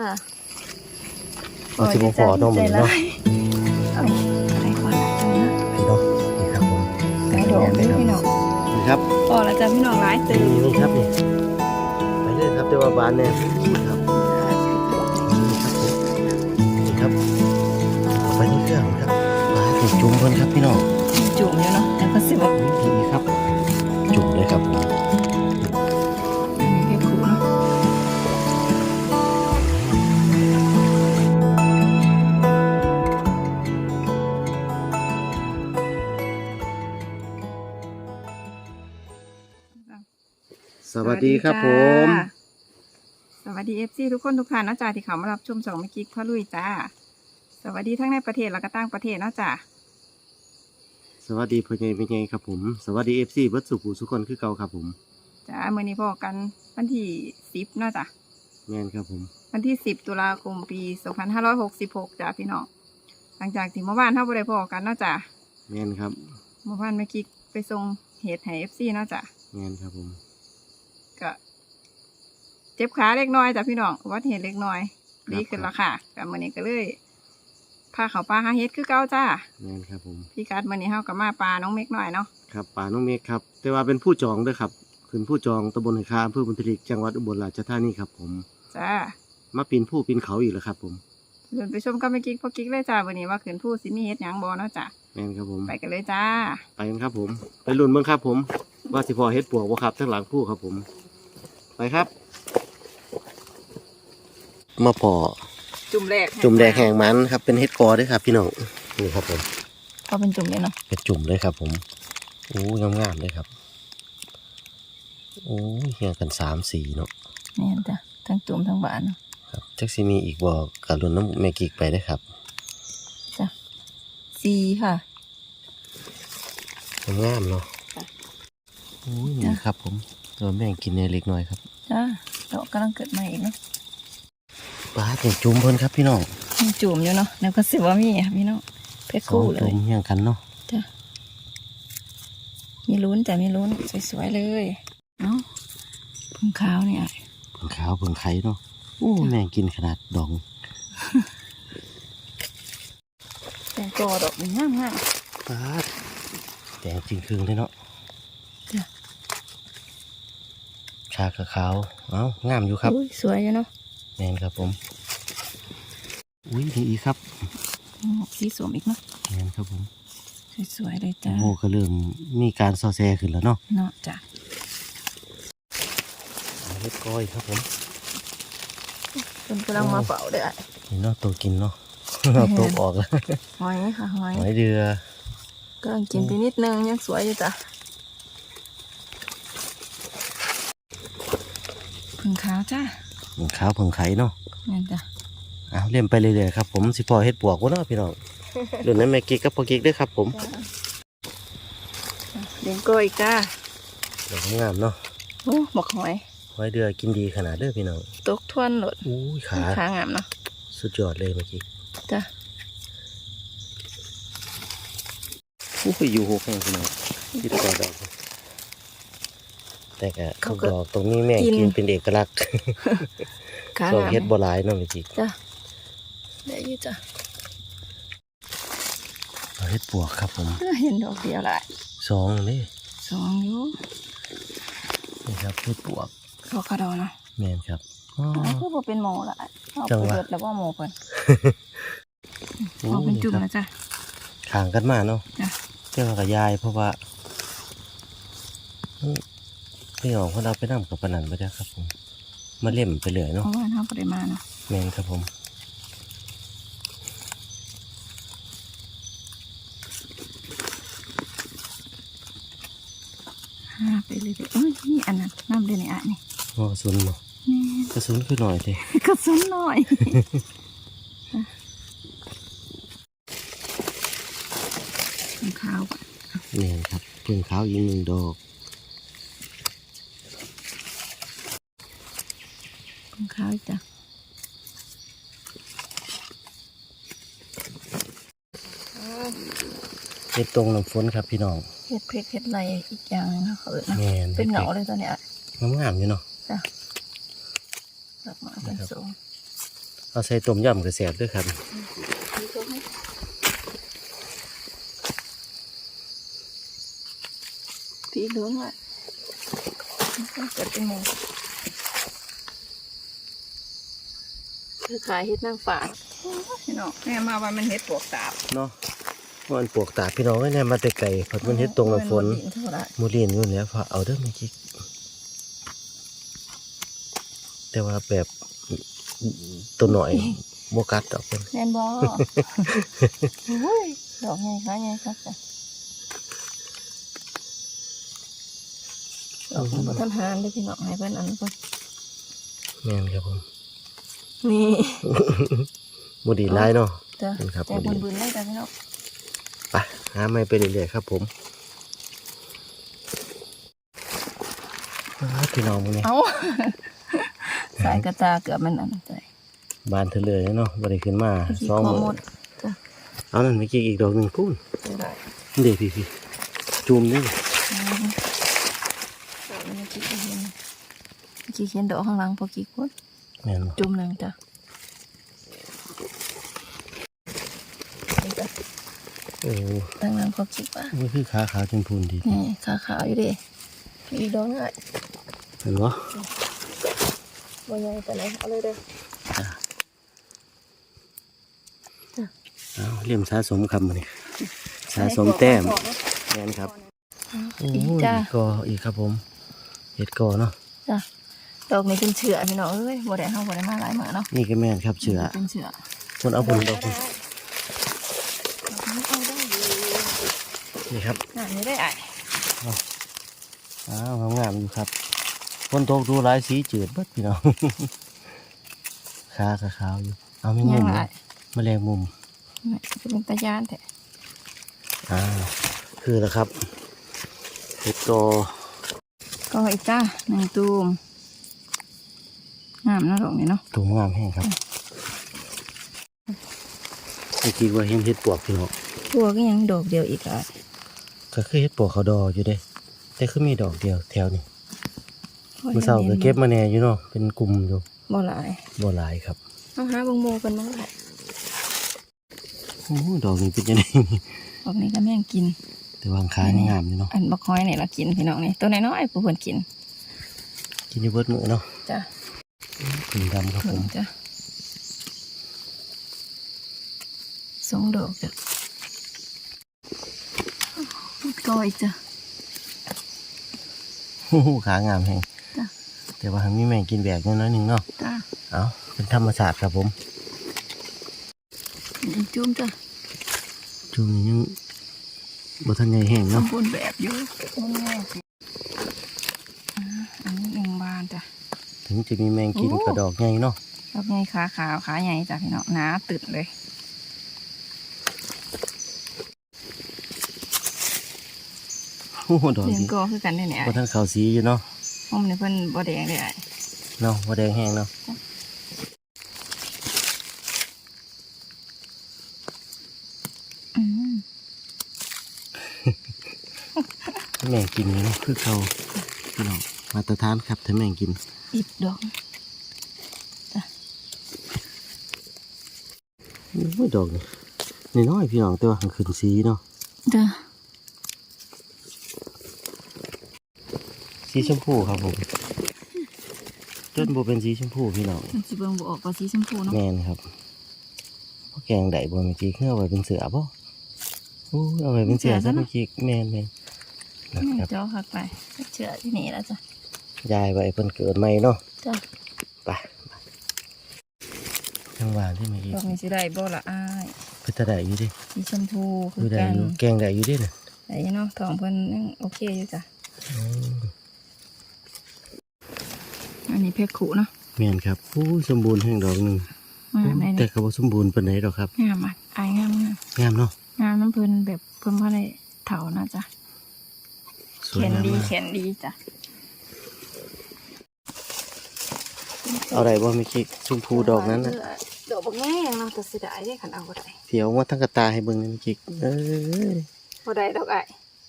ค่ะเอาสิบ่พอต้องมันเนาะเอาอะไรก่อนนะจังนะพี่เนาะนี่ครับผมกระโดดด้วยพี่น้องนี่ครับพอแล้วจ้ะพี่น้องร้ายตื่นนี่นี่ครับนี่ไปเลยครับแต่ว่าบานเนี่ยนี่ครับนี่ครับผมนี่ครับเอาไปที่เครื่องครับมาให้จุ่มเพิ่นครับพี่น้องจุ่มอยู่เนาะแล้วก็สิบนี่ครับ จุ่มเลยครับผมเก็บ สวัสดีครับผม สวัสดีเอฟซีทุกคนทุกท่านเนาะจ้าที่เขามารับชมสองเมื่อกี้พ่อลุยจ้า สวัสดีทั้งในประเทศแล้วก็ต่างประเทศเนาะจ้าสวัสดีพ่อใหญ่เป็นไงครับผม สวัสดีเอฟซีเบิร์ดสุขุสุขคนคือเก่าครับผมจ้าเมื่อนี้พอกันวันที่สิบเนาะจ้าแม่นครับผม วันที่10ตุลาคมปี2566จ้ะพี่น้องหลังจากที่เมื่อวานเท่าบริพอกันเนาะจ้ะแม่นครับเมื่อวานเมื่อกี้ไปส่งเหตุให้เอฟซีเนาะจ้ะแม่นครับผมก็ เจ็บขาเล็กน้อยจ้ะพี่น้องอุบัติเหตุเล็กน้อย ดีขึ้นและค่ะกับมื่อนี้ก็เลยพาเขาปลาหาเฮ็ดคือเก้าจ้าแม่นครับผมพี่กัดมื่อนี้เฮากับมาปลาน้องเม็กหน่อยเนาะครับป่าน้องเมฆครับ แต่ว่าเป็นผู้จองด้วยครับขึ้นผู้จองตำบลไหคาอำเภอบุญทลิกจังหวัดอุบลราชธานีครับ ผมจ้ามาปีนผู้ปีนเขาอีกแล้วครับ ผมเดินไปชมกับเมื่อกี้พ่อกิ๊กเลยจ้าวันนี้ว่าขืนผู้สิมีเฮ็ดหยังบ่เนาะจ้ะแม่นครับผม ไปกันเลยจ้า ไปกันครับผม ไปลุ้นเบิ่งครับผม ว่าสิพอเฮ็ดปวกบ่ครับทั้งหลังผู้ครับผม ไปครับ มาพอจุ่มแรกจุ่มแดงแห้งมันครับเป็นเฮ็ดกอด้วยครับ พี่น้องนี่ครับผมก็เป็นจุ่มเลยเนาะเป็นจุ่มเลยครับ ผมโอ้ยงามๆเลยครับโอ้ยเฮียงกันสามสีเนาะนี่จ้ะทั้งจุ่มทั้งบานเนาะครับจักสิมีอีกบ่กับรุ่นน้ำแม่กิกไปได้อครับสีค่ะงามๆเนาะค่ะโอ้ยนี่ครับ ผมตัวแม่งกินในเล็กน้อยครับจ้าดอกกำลังเกิดใหม่อีกเนาะ ปลาถึงจุ่มเพิ่นครับพี่น้องมีจุ่มอยู่เนาะแล้วก็สิว่ามีค่ะพี่น้องเพชรสองคู่เลจุ่ยมเฮียงกันเนาะจ้ะมีลุ้นแต่มีลุ้นสวยๆเลยเนาะพึ่งขาวเนี่ยเพิ่งขาวเพิ่งไข่เนาะโอ้แม่งกินขนาดดองแต่งตัวดอกมันงามงามปลาแดงจริงครึ่งเลยเนาะจ้ะชาขาวๆเอ้างามอยู่ครับอุ้ยสวยอยู่เนาะ แมนครับผม อุ้ยนี่อีกครับอืมสีสวมอีกเนาะแมนครับผม สวยๆเลยโอ้จ้าโหก็เริ่มมีการซอแซขึ้นแล้วเนาะเนาะจ้ะเล็ดก้อยครับผมเป็นกำลังมาเป่าเด้อนี่เนาะตัวกินเนาะเอาตัวออกแล้วหอยค่ะหอยหอยเดือกำลังกินไปนิดนึงยังสวยอยู่จ้ะพึ่งขาวจ้า เพิ่งขาวเพิ่งไข่เนาะนั่นจ้ะเอาเล่มไปเรื่อยๆครับผมสิพอเฮ็ดปวกวะเนาะพี่น้องเรื่องนั้นแม่กิ๊กกับพ่อกิ๊กด้วยครับ ผมเลี้ยงกล้วยอีกจ้าดอกงามเนาะโอ้หมกหอยหอยเดือกินดีขนาดเด้อพี่น้องตกทวนหลดอุ้ยขาขางามเนาะสุดยอดเลยเมื่อกี้จ้ะอู้ยอยู่หกแห่งพี่น้องคิดก่อนดอก แต่กะทุกดอกตรงนี้แม่งกินเป็นเอกลักษณ์ขาส่วนงามเฮ็ดบ่หลายเนาะเมื่อกี้จ้ะได้อยู่จ้ะเอาเฮ็ดปวกครับผมเห็นดอกเดียวละสองนี่สองอยู่นี่ครับเฮ็ดปวกดอกกระดอเนาะแม่นครับอ๋ออันนี้คือบ่เป็นหมูละเอาจังไปหวะเบิดแล้วว่าหมูเพิ่นโอ้เอาเป็นจุ่มนี่ครับนะจ้ะข้างกันมาเนาะจ้ะเจ้ากับยายเพราะว่าอืม พี่น้องเพนเอาไปนํกับปานนันไปแล้วครับผมมาเล่มไปเลยเพเนาะราะว่าน้ำปริมาณเนาะแม่นครับผมห้าไปเลยเด้อเอ้ยนี่อันนั้นน้ำเดือนนี่อะนี่อ๋อกระสุนเนาะแม่กระสุนคือหน่อยเด้กระสุนหน่อย ของขาวก่อนแม่นครับเพิ่งขาวอีกหนึ่งดอก ของขาวจ้ะเฮ็ดตรงน้ำฝนครับพี่น้องเห็ดเพชรเห็ดไรอีกอย่างหนึงนะเขาเอิ้นนะแม่นเป็นเหงาเลยตอนเนี้ยงามๆอยู่เนาะจ้ะดอกไม้เป็นสูงเอาใส่ต้มยำกระแสบด้วยครับพี่เหลืองอะจะเป็นหมูคื อขายเฮ็ดนางฝาดพี่น้องแม่มาว่ามันเฮ็ดปวกตาบเนาะมันปวกตาพี่น้องก็เนี่ยมาแต่ไก่ผัดมันเฮ็ดตรงน้ำฝนเท่าไหร่มูลีนอยู่แล้วพอเอาเด้อเมื่อกี้แต่ว่าแบบตัวหน่อยโบกัดดอกเพิ่นแม่นบ่โอ้ยดอกไงคะไงครับจ้ะดอกมันบ่ทันหานเด้อพี่น้องให้เพิ่นอันเพิ่นแม่นครับผม นี่มูดีไล่เนาะจ้ะครับแต่บุญๆเลยจ้ะพี่น้องไปหาไม่ไปเรื่อยๆครับ ผมอ้าวพี่น้องมึงเนี่ยเอ้าสายกระตาเกือบมันอันนั้นใจบานเธอเลยเนาะบ่ได้ขึ้นมาขี้สองคอมืหมอดจ้ะเอานั่นเมื่อกี้อีกดอกหนึ่งพูนได้เดี๋ยวพี่พี่จูมนี่อืมดอกนี้กี่เขียนกี่เขียนดอกข้างหลังพอกี่คน แม่นบ่จุ่มหนึ่งจ้ะนี่จ้ะโอ้ตั้งหลังพอกี่ป่ะมันคือขาขาวจนพูนดีนี่ขาขาวอยู่ดิอีกดอกง่ายเห็นบ่บ่ใหญ่ปานไหนเอาเลยเด้อเอาเลี่ยมสะสมคำมาเนี่ยสะสมแต้มแม่นครับโอ้อีกยจ้ะกออีกครับผมเห็ดกอเนาะจ้ะ ดอกนี้เป็นเชือพี่น้องเอ้ยบ่ได้เฮาบ่ได้มาหลายมื้อเนาะนี่ก็แม่นครับเชือเป็นเชือคนเอาผลดอกพุ่นนี่ครับงานนี้ได้อะอ้าวงามๆอยู่ครับคนตกดูหลายสีจืดเบิดพี่น้องขาขาวๆอยู่เอาไม่ยัมุงมหลานะยแมลงมุมนี่จะเป็นตายานแท้อ่าคือแล้วครับเห็ดกอก็อีกจ้าหนึ่งตูม งามเนาะดอกนี้เนาะถุงงามแห้งครับเมื่อกี้ว่าเห็นเห็ดปวกพี่น้องตัวก็ยังดอกเดียวอีกอะก็คือเห็ดปวกเขาดออยู่เด้ แต่คือมีดอกเดียวแถวนี้เมื่อเช้าก็เก็บมาแน่อยู่เนาะเป็นกลุ่มอยู่บ่หลายบ่หลายครับเอาหาเบงโมกันมั้งแหละโอ้ดอกนี้เป็นยังไงดอกนี้ก็แม่งกิน แต่วางขายนี่งามอยู่เนาะอันบักคอยนี่เรากินพี่น้องนี่ตัวน้อยๆผู้เพิ่นกิน กินอยู่เบิดมือเนาะจ้ะ ถึงดำครับผมจ้ะสองดอกจ้ะก็อีกจ้ะโอ้โหขางามแห้งจ้ะแต่ว่ามีแมงกินแบกน้อยๆหนึ่งเนาะจ้ะเอาเป็นธรรมชาติครับผมอีกจุ่มจ้ะช่วงนี้ยังบ่ทันใหญ่แห้งสมเนาะบูรณ์แบบอยู่มันแม่สิอ่าอันนี้หนึ่งบานจ้ะ ถึงจะมีแมงกินโอ้กระดอกใหญ่เนาะดอกใหญ่ขาขาวขาใหญ่จ้ะพี่น้องหนาตึดเลยโอ้โหดอกเลี้ยงนี้ก็คือกันได้เนี่ยบ่ทันขาวสีอยู่เนาะผมเนี่ยเพิ่นบ่แดงเลยอะเนาะบ่แดงแห้งเนาะอืมแมงกินนี่เนาะคือเขาพี่น้องมาตรฐานครับถ้าแมงกิน อีกดอกโอ้ยดอกนี่น้อยๆพี่น้องแต่ว่าหังขึ้นสีเนาะจ้ะสีชมพูครับผมต้นโบเป็นสีชมพูพี่น้องมันสิเบิ่งบ่ออกว่าสีชมพูเนาะแมนครับพวกแกงไดบนเมื่อกี้เพื่อเอาไว้เป็นเสือป่ะโอ้ยเอาไว้เป็นเสือซะเมื่อกี้แมนแมนนะแม่ครับเจ้าคักไปเชื่อที่นี่แล้วจ้ะ ยายไว้เพิ่นเกิดใหม่เนาะจ้ะไปจังหวะที่เมื่อกี้ดอกนี้สิได้บ่ละอ้ายเพิ่นจะได้อยู่ดิสีชมพูคืคืออได้กันอยู่แกงได้อยู่ดิน่ะได้เนาะทองเพิ่นยังโอเคอยู่จ้ะอืมอันนี้เพชรขุเนาะแมนครับโอ้ยสมบูรณ์แห่งดอกหนึ่งงามได้แต่นี่ก็บ่สมบูรณ์ปานไหนดอกครับ งามอะอายงามงามงามเนาะงามน้ำเพิ่นแบบเพิ่นบ่ได้เฒ่านะจ้ะสแขวยนงามดีมากแขนดีจ้ะ เอาได้บ่มื่อกี้ชมพูดอกนั้นนะดอกบ่แง่เราจะเสียดายได้ขันเอาบ่ได้เดี๋ยวว่าทั้งกระตาให้เบิ่งนี่เมื่กี้เออยบ่ได้ดอกไอ้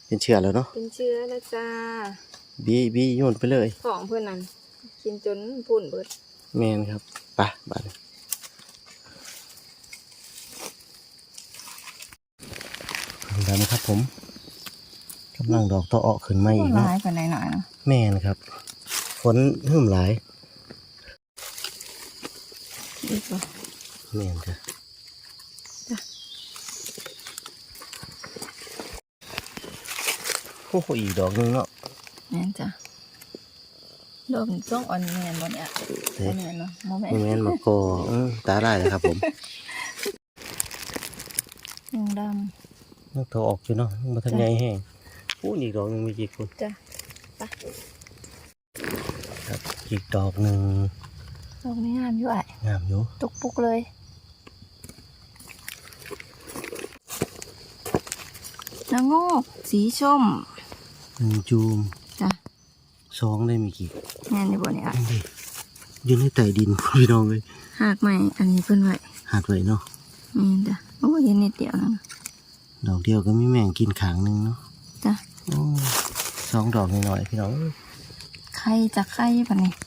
เป็นเชื้อแล้วเนาะเป็นเชื้อแล้วจ้าบี้บี้โยนไปเลยของเพื่อนนั้นกินจนพุ่นเบิดแมนครับปะบาดแล้วนะครับผมกำลังดอกตะออกขึ้นมาอีกนะหลายกันหน่อยๆนะแมนครับฝนเพิ่มหลาย อีกบ่แม่นจ้ะจ้ะโอ้โหอีกดอกหนึงเนาะแม่นจ้ะดอกนี้ต้องอ่อนแม่นบ่เนี่ยเฮ้บ่ยแม่นเนาะบ่แม่นนี่แม่นมะกออื้อตาได้เลยครับผมยังดนักต่อออกอยู่เนาะมาทันใหญ่แห้งโอ้อีกดอกหนึงมีกี่คนำจ้ะครับอีกดอกหนึ่ง ดอกนี้งามอยู่อะงามอยู่ตุกปุกเลยนางโงกสีส้มหนึ่งจูมจ้ะสองได้มีกี่แม่นอยู่บ่เนี่ยอันนี้อยู่ในใต้ดินพี่น้องเลยหากใหม่อันนี้เพิ่นไว้หาดไว้เนาะแม่นจ้ะโอ้เห็นนิดเดียวนะดอกเดียวก็มีแมงกินขางหนึ่งเนาะจ้ะโอ้สองดอกหน่อยๆพี่น้องไข่จะไข่ปะนี่อืม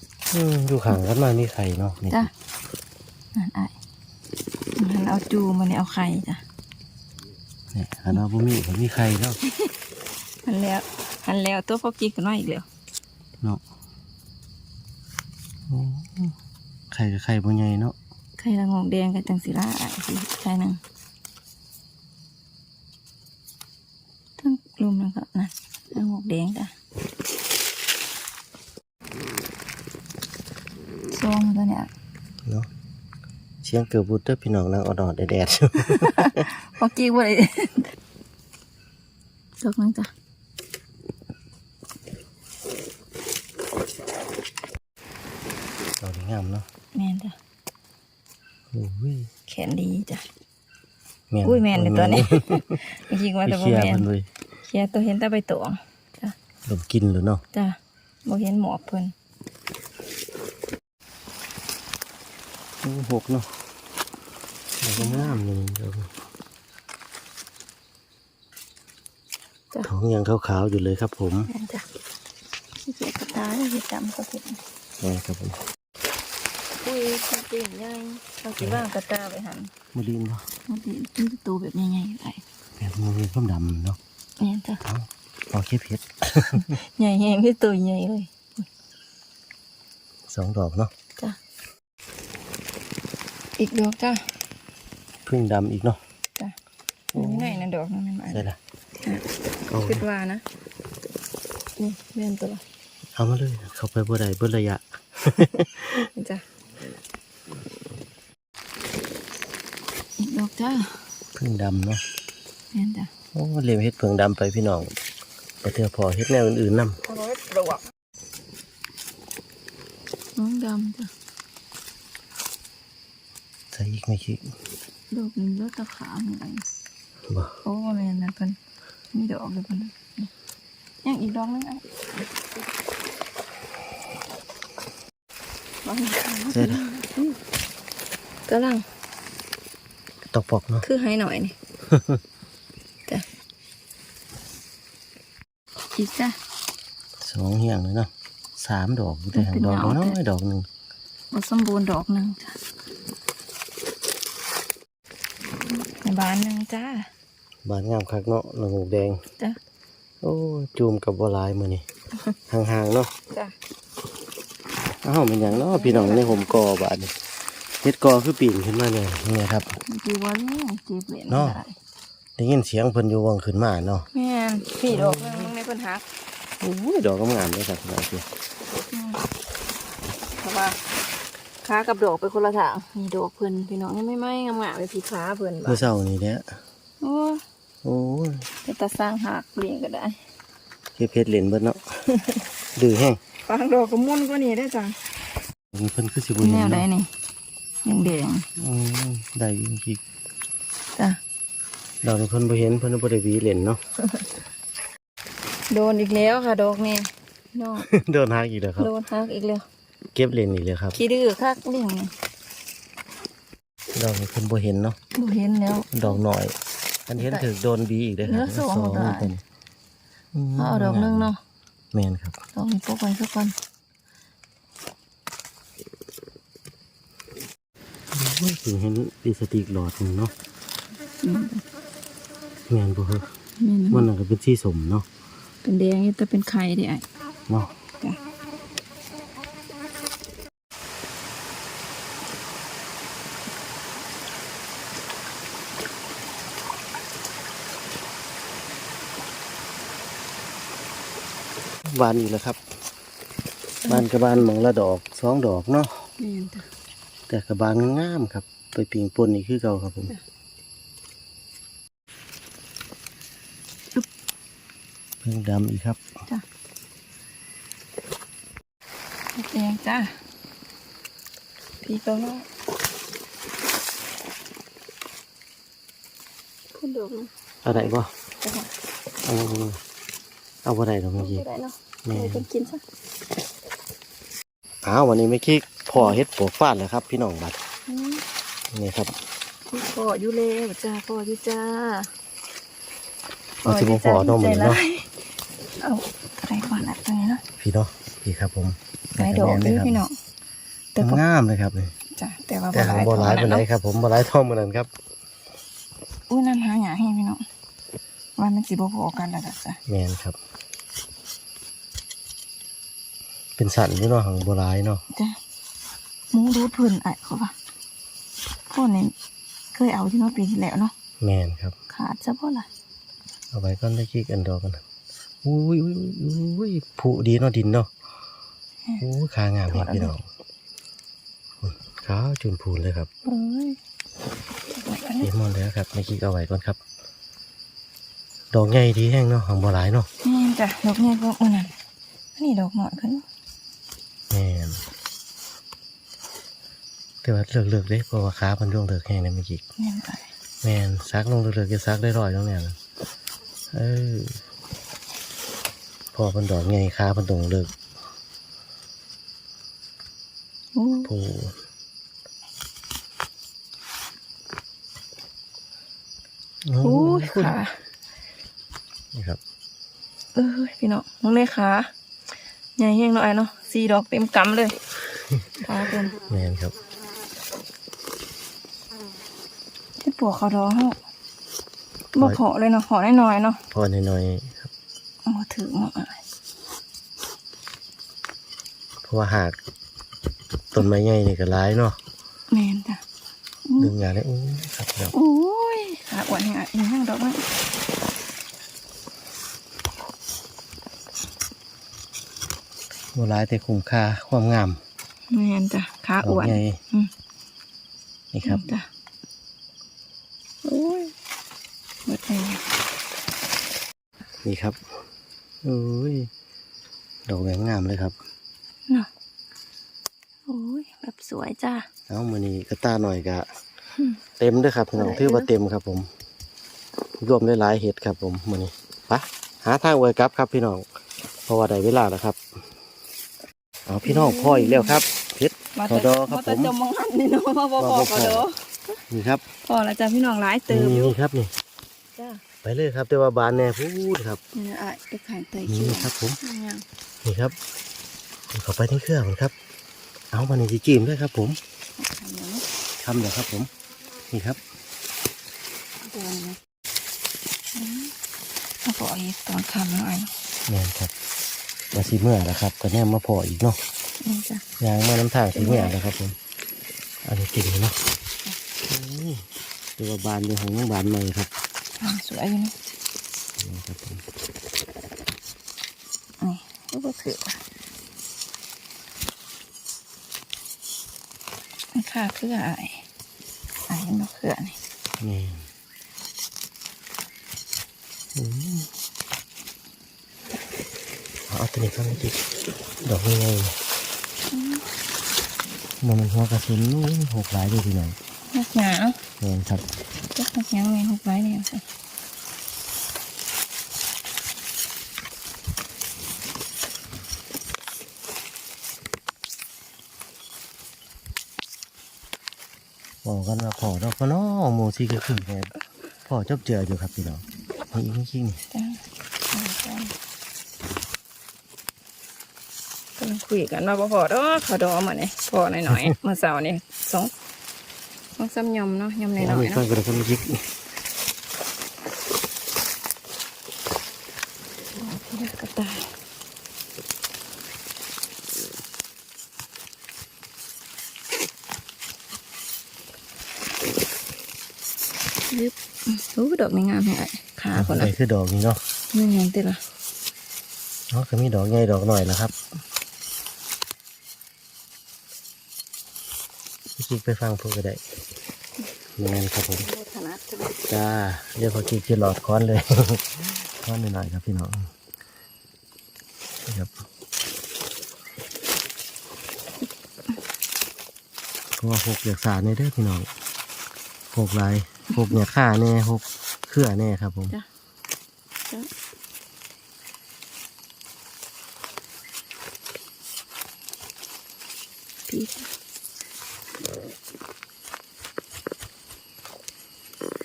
อยู่ขางกันมามีไข่เนาะนี่จ้ะนั่นไอ้มันเอาจูมันนี่เอาไข่จ้ะเนี่ยอันนั้นบ่มีผมมีไข่แล้วหันแล้วหันแล้วตัวพอกินกันน้อยอีกแล้วเนาะโอ้ไข่กับไข่บ่ใหญ่เนาะไข่ละงงแดงกับจังสีละไอ้สิไข่หนึ่งทั้งลุมแล้วก็นั่นละงงแดงจ้ะซองตัวเนี้ย เนาะเสียงเกือบบุตรเด้อพี่น้องนางเอาดอดแดดพอกี้บ่ได้ดอกนึงจ้ะดอกนี้งามเนาะแม่นจ้ะโอ้ยแขนดีจ้ะแม่นอุ้ยแม่นเลยตัวนี้จริงๆไปว่าแต่บ่เคลียร์แม่นมันเลยเคลียร์ตัวเห็นแต่ใบตองจ้ะดมกินหรือเนาะจ้ะบ่เห็นหมอกเพิ่นโอ้หกเนาะ ดอกงามนี่ดอกจ้ะท้องยังขาวๆอยู่เลยครับผมแม่นจ้ะที่เกียจกระตายเห็ดดำก็เห็ดนี่ครับผมอุ้ยกระเตียนใหญ่เราสิว่างกระตาไปหันมาดินเนาะมันสิกินตัวแบบใหญ่ๆไปแบบมันมีข้ามดำเนาะแม่นจ้ะเอาเอาเข้เพชรใหญ่แห้งคือตัวใหญ่เลยสองดอกเนาะจ้ะอีกดอกจ้ะ พึ่งดำอีกเนาะจ้ะนี่ไงนั่นดอกนั่นมันได้ละเอาคิดว่านะนี่แม่นตัวเอามาเลยเข้าไปบ่ได้เบิ่ระยะนี่จ้ะอีกดอกจ้ะพึ่งดำเนาะแม่นจ้ะโอ้เลี้ยงเฮ็ดเพิงดำไปพี่น้องไปเถื่อพอเฮ็ดแนวอื่นๆนำเอาไว้ปลวกน้องดำจ้ะใส่อีก ไม่คิดดอกนี้แล้วตะขาเหมือนกันบ่โอ้แม่นนะเพิ่นมีดอกเลยเพิ่นนี่ยังอีกดอกนึงอะดอกนี้ใส่ละกำลังตอกปอกเนาะคือให้หน่อยนี่จ้ะอีกจ้ะสองเหี่ยงเลยเนาะสามดอกแต่เป็นดอกเงาน้อยแต่ๆดอกหนึงบสมบูรณ์ดอกหนึ่งจ้ะใน บ้านหนึ่งจ้าบานงามคักเนาะละงูแดงจ้ะโอ้จูมกับบัวลายมือนี่ห่างๆเนาะจ้ะอ้าวมันอย่างเนาะพี่น้องในผมกอบาดนี่เฮ็ดกอคือปีนขึ้นมาเนี่ยนี่ไงครับจีวันนี่จีบเหรียญเนาะได้ได้ยินเสียงเพิ่นอยู่วังขึ้นมาเนาะแม่นพี่ดอกหนึงมึงในเพิ่นหักโอ้ยดอกงามๆเลยครับพี่น้องพี่อืมเพราะว่า ขากับดอกไปคนละทางนี่ดอกเพิ่นพี่น้องนี่ไม่ไม่งามๆไปพี่ขาเพิ่นบ่เมื่อเช้านี่แหละโอ้โอ้ยจะตาสร้างหักเลี้ยงก็ได้เฮ็ดเพชรเล่นเบิดเนาะ ดื้อแห้งฟางดอกก็มุ่นกว่านี้ได้จ้ะมีเพิ่นคือสิบ่แนเห็นวใดเนาะนี่แดงอืมได้อยู่อีกๆจ้ะดอกนี้เพิ่นบ่เห็นเพิ่นบ่ได้หวีเล่นเนาะ โดนอีกแล้วค่ะดอกนี่น้อง โดนหักอีกแล้วครับ โดนหักอีกแล้ว เก็บเล่นอีกแล้วครับขี้ดื้อคักเลี้ยงนี่ดอกนี้เพิ่นบ่เห็นเนาะบ่เห็นแล้ว ดอกหน่อย อันเห็นถึกโดนบีอีกเด้อคเหลืรัอบสองดอกเพิ่นมเอาเอาดอกหนึงเนาะแม่นครับดอกนี้พกไว้สักก่อนโอ้ยถึงเห็นลิปสติกหลอดหนึงเนาะอืมแม่นบ่ครับแแม่นมันนะนั่นก็เป็นสีสมเนาะเป็นแดงอยู่แต่เป็นไข่ดิไอ้เนาะ บานอีกแล้วครับ บานกับบานหมองละดอกสองดอกเนาะแม่นจ้ะแต่กับบานงามๆครับ ไปปิงปนนี่คือเก่าครับผมจ้ะอึ๊บเพิ่งดำอีกครับจ้ะแดงจ้ะพี่ก็ว่าพูดดอกนะเอาได้บ่จ้ะเอาเอาบ่ได้ดอกเมื่อกี้ได้เนาะแม่ เอาไปกินซะอ้าววันนี้ไม่คิดพ่อเฮ็ดปวกฟาดแล้วครับ พี่น้องบัดอืมนี่ครับพี่พ่ออยู่แล้วจ้าพ่ออยู่จ้าเอาสิบ่พอเนาะมื้อนี้เนาะเอาอะไรก่อนอะตรงนี้เนาะพี่เนาะพี่ครับผมหลายดอกเลด้วยครับพี่น้องแต่ก็งามเลยครับนี่จ้ะแต่ว่าแต่หางบ่หลายปานใดเนาะครับผมบ่หลายเท่อมื้อนั้นครับอุ้ยน้ำหาหยาให้พี่น้องว่ามันสิบ่พอกันแล้วจ้ะจ้ะแม่นครับ เป็นสันอยู่เนาะหางบ่หลายเนาะจ้ะหมูรูดเพิ่นอะเขาว่าพ่อเนี่ยเคยเอาที่เมื่อปีที่แล้วเนาะแม่นครับ ขาดซะบ่ล่ะเอาไว้ก่อนได้คิกอันดอกกันนะอุ้ยอุ้ยอุ้ยอุ้ยผุดีเนาะดินเนาะอุ้ยขางามเลยพี่น้องอุ้ยขาวจนพูนเลยครับเอ้ยไว้กันเยี่นะยมมากเลยครับไม่คิกเอาไว้ก่อนครับ ดอกใหญ่ดีแห้งเนาะหางบ่หลายเนาะนี่จ้ะดอกเนี่ยก็มื้อนั้นอันนี้ดอกหน่อยขึ้น แม่น แต่ว่าเลือกเลือกๆเด้เพราะว่าขามันร่วงเลือกแห้งนะไม่คิกเนี่ยไปแม่นซักลงเลือกๆจะซักได้ร้อยตรงเนี้ยนะเออพอมันดอกใหญ่ขามันตรงเลือกโอ้ผู้โอ้ยคุณขานี่ครับ เอ้ยพี่น้องน้องเลยขาใหญ่แห้งเนาะไอ้เนาะสี่ดอกเต็มกำเลยขาเต็มแมนครับ ที่ ปวกเขาดองเขาบ่เพาะเลยเนาะเพาะน้อยๆเนาะพอหน่อยๆครับมาถือมาอะเพราะว่าหากต้นไม้ใหญ่นี่ก็ร้ายเนาะแมนจ้ะดึงงานได้อู้ครับครับโอ้ยขาอ้วนแห้งอะอีกแห้งดอกนั้นโบร้ายแต่คุ้มค่าความงามแมนจ้ะขาดออ้กวนใหญ่อืมนี่ครับจ้ะโอ้ยหมดแล้วนี่ครับโอ้ยดอกแหวงงามเลยครับเนาะโอ้ยแบบสวยจ้าเอามือนี้กระตาหน่อยกะอืมเต็มเด้วยครับพี่น้องได้ถือว่าเด้อเต็มครับ ผม รวมได้หลายเห็ดครับ ผมมือนี้ไปะหาทางไว้กลับครับ พี่น้องเพราะว่าได้เวลาแล้วครับเอาพี่น้องพ่ออีกแล้วครับเห็ดมาขอแต่ดอครับมาแต่ผมจมมองหันนี่เนาะมาบ่พอมาบ่พอขอดอ นี่ครับพอแล้วจ้ะพี่น้องหลายเติมนี่อยู่นี่ครับนี่จ้าไปเลยครับ แต่ว่าบานแน่พูดครับนี่อะไปขายไตนี่เขียวครับผมยังนี่ครับเข้าไปในเครื่องครับ เอามาในจีจีมด้วยครับผมขายเนาะทำเลยครับผม นี่ครับเดินนะอืมมาพออีกตอนคำหน่อยแม่นครับมาสีเมื่อแล้วครับ ก็แนมมาพออีกเนาะนี่จ้ะยางมาน้ำทางสีเมื่อแล้วครับผมอันนี้กินเนาะโอ้ย ตัวาบานอยู่ของบานใหม่ครับอ่าสวยอยู่นี่นี่ครับผมนี่ก็บ่ถือว่ะนี่ค่าเครืออะไรอ่าเห็นบ่เครือนี่นี่อืมเอาตัวนี้ก็ไม่ติดดอกง่ายๆมันมันหัวกระสุนนู้นหกหลายด้วยทีหน่อย นักหนาเนาะแม่นครับจักนักหยังแม่นหกไว้เนี่ยสิบอกกันว่าพอดอกก็น้อโมซี่ก็คือแค่พ่อจบเจออยู่ครับพี่น้องนี่นี่ขี้นี่จ้าเอาจ้ากำลังคุยกันว่าบ่พอดอกขอดอมาเนี่ยพอหน่อยๆเมื่อเสาร์นี่สอง ต้องซ้ำยำเนาะยำหน่อยๆเนาะไม่ต้องกะทำยิกกตายลึบโดอกในงามแห่ขาคนละนี่คือดอกนี้เนาะนี่ไงติดละเนาะคือมีดอกใหญ่ดอกหน่อยนะครับ กิ๊กไปฟังพูดก็ได้แมนครับผมถนัดใช่ไหมจ้าเดี๋ยวพอกิ๊กจะหลอดค้อนเลยค้อนหน่อยๆครับพี่น้องนี่ครับเพราะว่าหกเหลือกสารในเด้อพี่น้องหกลายหกเนี่ยข่าแน่หกเครือแน่ครับผมจ้ะ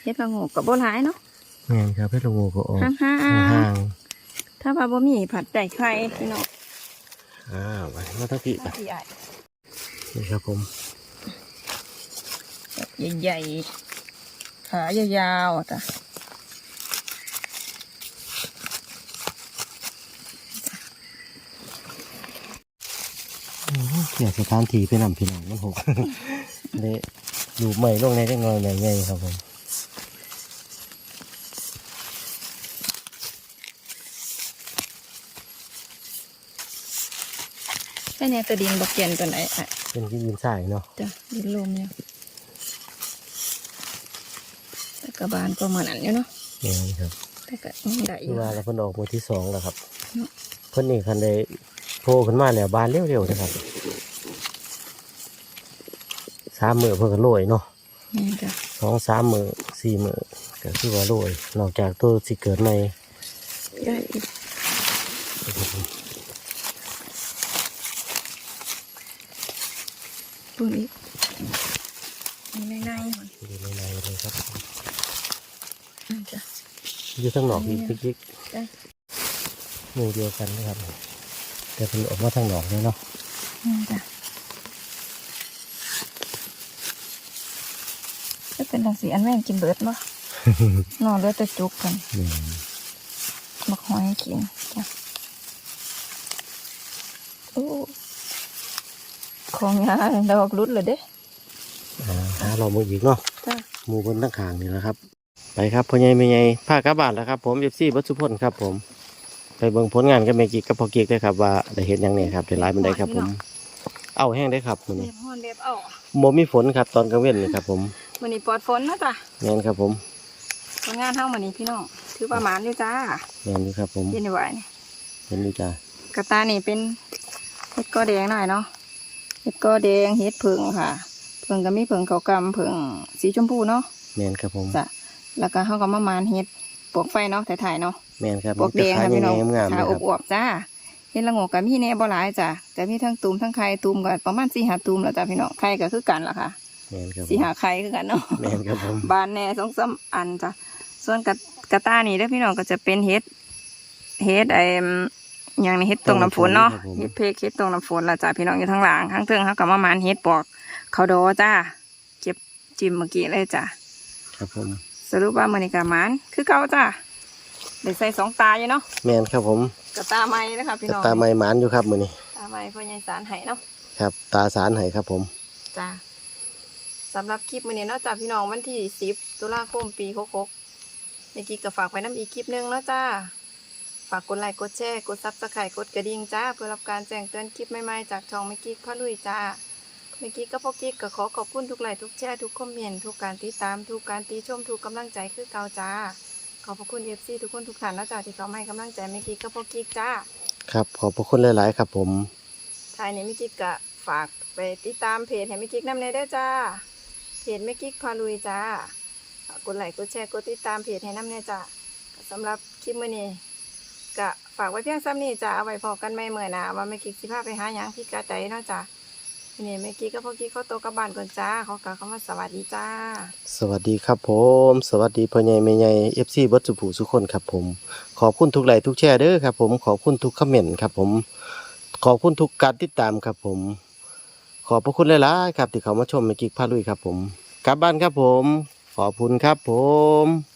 เฮ็ดละโงกกับโบหลายเนาะแม่นครับเพชรละโงูก็ออกห่างห่างๆถ้าว่าบ่มีผัดไก่ไข่พี่น้องๆอ้าวมามาตั้งพี่ไปพี่ใหญ่นี่ครับผมใหญ่ๆขายาวๆจ้ะอื้อเกี่ยวสถานที่ไปนำพี่น้องมันหกเลยดูใหม่ลงในได้งอยใหม่ใหญ่ครับผม แค่เนี้ตัวดินบอกเกียนตัวไหนอะเป็นที่ยินใส่เนาะจ้ะดินลมเนี่ยแต่กระบาลก็เหมือนอันอยู่เนาะนี่ครับแต่ก็ยังได้อที่ยู่ว่าเราเพิ่นออกมือที่สองแล้วครับเนาะเพิ่นนี่คันได้โผล่ขึ้นมาแล้วบานเร็วๆนะครับสามมือเพิ่นก็โรยเนาะนี่จ้ะสองสามมือสี่มือก็คือว่าโรยนอกจากตัวสิเกิดใหม่ได้อีกปุ่นอีกนี่ในในๆมัน อยู่ในในเลยครับ นั่นจ้ะ อยู่ทั้งนอกอีกจิ๊กจ้ะๆหมู่เดียวกันนะครับ แต่เพิ่นออกมาทางนอกเลยเนาะนี่จ้ะจะเป็นทางสีอันแม่งกินเบิดบ่นอนเลือดจะจุกกันนี่บักหอยให้กินจ้ะโอ้ของยาดอกรุดเลยเด้อ่าหาเรามืออีกเนาะจ้ะหมู่บนตั้งขางนี่แหละครับ ไปครับพ่อใหญ่แม่ใหญ่ภาคกลับบ้านแล้วครับ ผมเอฟซีบัตสุพลครับ ผม ไปเบิ่งผลงานกับแม่กิกกับพ่อกิกได้ครับว่าได้เห็นยังเนี่ยครับได้หลายมันได้ครับ ผม เอาแห้งได้ครับมื้อเล็นี้บหอนเล็บเอาบ่มีฝนครับตอนกลางเว้นนี่ครับ ผมมันนี้ปลอดฝนนะจ้ะแม่นครับผมผลงานเท่ามันนี้พี่น้องถือประมาณอยู่จ้าแม่นอยู่ครับ ผมเย็นไหวนี่เห็นอยู่จ้ากระตานี่เป็นเห็ดกอแดงหน่อยเนาะเห็ดกอแดงเห็ดผึ่งค่ะผึ่งก็มีผึ่งเขาวกำผึ่งสีชมพูเนาะ แม่นครับผมจ้ะ แล้วก็เขาก็มามานเห็ดปลวกไฟเนาะถ่ายๆเนาะแม่นครับปลวกแดงค่ะมีพี่น้แต่องขายงามๆขานะอครับวบๆจ้าเห็ดละโงกกับมีแหน่บ่หลายจ้ะแต่มีทั้งตูมทั้งไข่ตูมก็ประมาณสี่หาตูมแล้วจ้ะพี่น้องไข่ก็คือกันล่ะค่ะแม่นครับผมสี่หาไข่คือกันเนาะแม่นครับผมบานแหน่สองสามอันจ้ะส่วนกระกระตานี่เด้อพี่น้องก็จะเป็นเห็ดเห็ดไอ้อย่างนี้เห็ดตรงน้ำฝนเนาะเห็ดเพกเห็ดตรงน้ำฝนละจ้ะพี่น้องอยู่ทั้งหลังข้างเทิงเขากับมามานเห็ดปอกเขาดอจ้าเก็บจิ้มเมื่อกี้เลยจ้ะครับผม สรุปว่ามือนี้กามานคือเก่าจ้าได้ใส่สองตาอยู่เนาะแม่นครับผมกระตาไม้นะคะพี่น้องตาไม้หมานอยู่ครับมื้อนี้ตาไม้พ่อใหญ่สารไห้เนาะครับ ตาสารให้ครับผมจ้าสำหรับคลิปมือนี้เนาะจ้าพี่น้องวันที่สิบตุลาคมปีหกหกในกิ๊กก็ฝากไว้น้ำอีกคลิปหนึงเนาะจ้าฝากกดไลค์กดแชร์กดซับสไครต์กดกระดิ่งจ้าเพื่อรับการแจ้งเตือนคลิปใหม่ๆจากช่องไม่กิ๊กพะลุยจ้า ไม่กิ๊กกับพ่อกิ๊กก็ขอขอบคุณทุกไลค์ทุกแชร์ทุกคอมเมนต์ทุกการติดตามทุกการติชมทุกกำลังใจคือเก่าจ้า ขอบพระคุณเอฟซีทุกคนทุกท่านนะจ้าที่เขามาให้กำลังใจไม่กิ๊กกับพ่อกิ๊กจ้าครับขอบพระคุณหลาย ๆ ครับผมท้ายนี้ไม่กิ๊กก็ฝากไปติดตามเพจให้ไม่กิ๊กนำในเด้อจ้าเพจไม่กิ๊กพาลุยจ้าฝากกดไลค์กดแชร์กดติดตามเพจให้นำเนี่ยจ้าสำหรับคลิปมื้อนี้ก็ฝากไว้เพียงซ้ำนี้จ้าเอาไว้พอกันไม่เมื่อหนะว่าไม่กิ๊กสิพาไปหาหยังพี่กาใจเนาะจ้า ทีนี้ไม่กิ๊กกับพ่อกิ๊กเขาโตกับบ้านก่อนจ้าเขอกล่าวคำว่าสวัสดีจ้า สวัสดีครับผม สวัสดีพ่อใหญ่แม่ใหญ่ FC เบัดสุผูสุคนครับผม ขอบคุณทุกไลค์ทุกแชร์เด้อครับผมขอบคุณทุกคอมเมนต์ครับผม ขอบคุณทุกการติดตามครับผม ขอบพระคุณหลายๆครับที่เขามาชมเมื่อกิกพาลุยครับผมกลับบ้านครับผม ขอบคุณครับผม